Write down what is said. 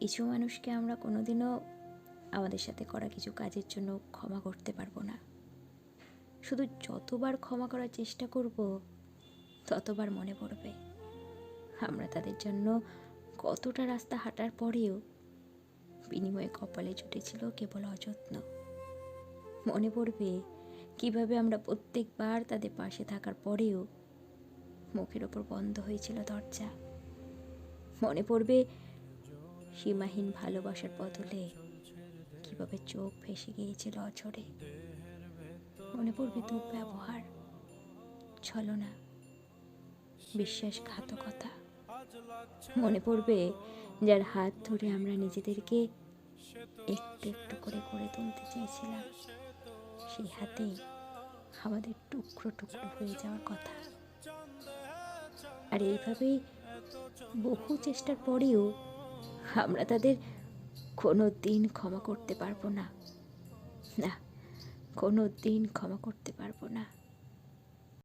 কিছু মানুষকে আমরা কোনোদিনও আমাদের সাথে করা কিছু কাজের জন্য ক্ষমা করতে পারব না। শুধু যতবার ক্ষমা করার চেষ্টা করব, ততবার মনে পড়বে। আমরা তাদের জন্য কতটা রাস্তা হাঁটার পরেও বিনিময়ে কপালে জুটেছিল কেবল অযত্ন। মনে পড়বে কীভাবে আমরা প্রত্যেকবার তাদের পাশে থাকার পরেও মুখের ওপর বন্ধ হয়েছিল দরজা। মনে পড়বে সীমাহীন ভালোবাসার বদলে কীভাবে চোখ ভেসে গিয়েছিল অঝরে মনে পড়বে দুর্ব্যবহার ছলনা, বিশ্বাসঘাতকতা। মনে পড়বে যার হাত ধরে আমরা নিজেদেরকে একটু একটু করে করে তুলতে চেয়েছিলাম। সেই হাতেই আমাদের টুকরো টুকরো হয়ে যাওয়ার কথা। আর এইভাবেই বহু চেষ্টার পরেও আমরা তাদের কোনো দিন ক্ষমা করতে পারব না। না, কোনো দিন ক্ষমা করতে পারব না।